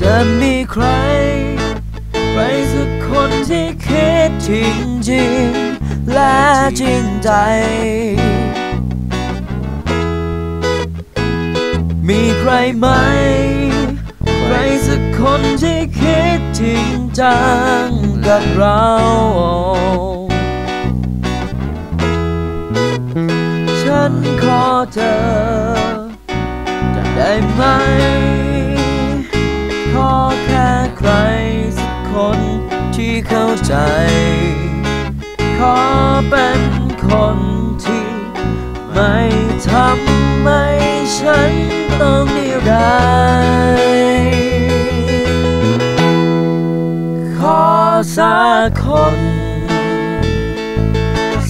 จะมีใคร ใครสักคนที่คิดจริงจริงและจริงใจ มีใครไหม ใครสักคนที่คิดจริงจังกับเราฉันขอเธอ จะได้ไหม คนที่เข้าใจ ขอเป็นคนที่ไม่ทำให้ฉันต้องเดียวดายขอสักคน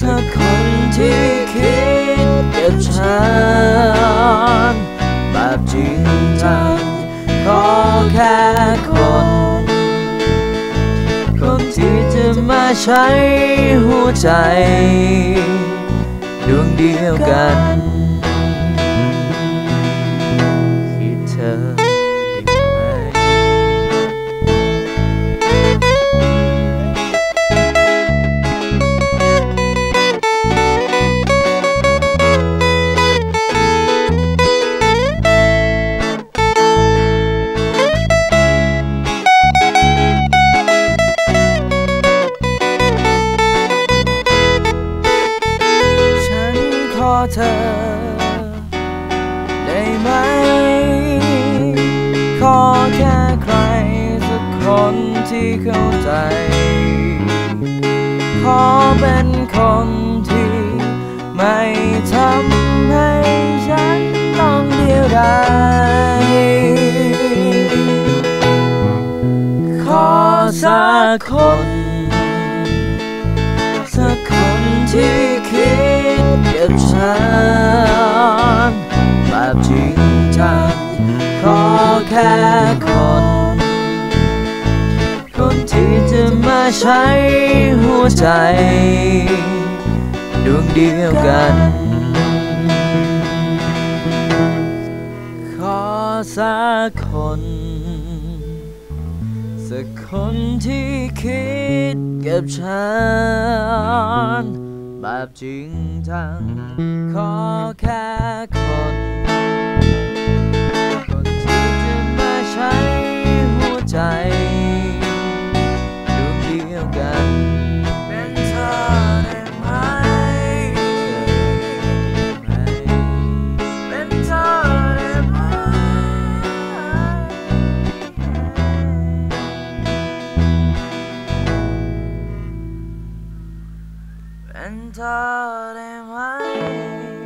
สักคนที่คิดกับฉันแบบจริงจังขอแค่คน ใช้หัวใจ ดวงเดียวกัน เธอ ได้ไหม ขอแค่ใครสักคนที่เข้าใจ ขอเป็นคนที่ไม่ทำให้ฉันต้องเดียวดายขอสักคน สักคน ที่คิดกับฉันแบบจริงจังขอแค่คน คนที่จะมาใช้หัวใจ ดวงเดียวกัน ขอสักคนสักคนที่คิดกับฉัน แบบจริงจังขอแค่คนคน เป็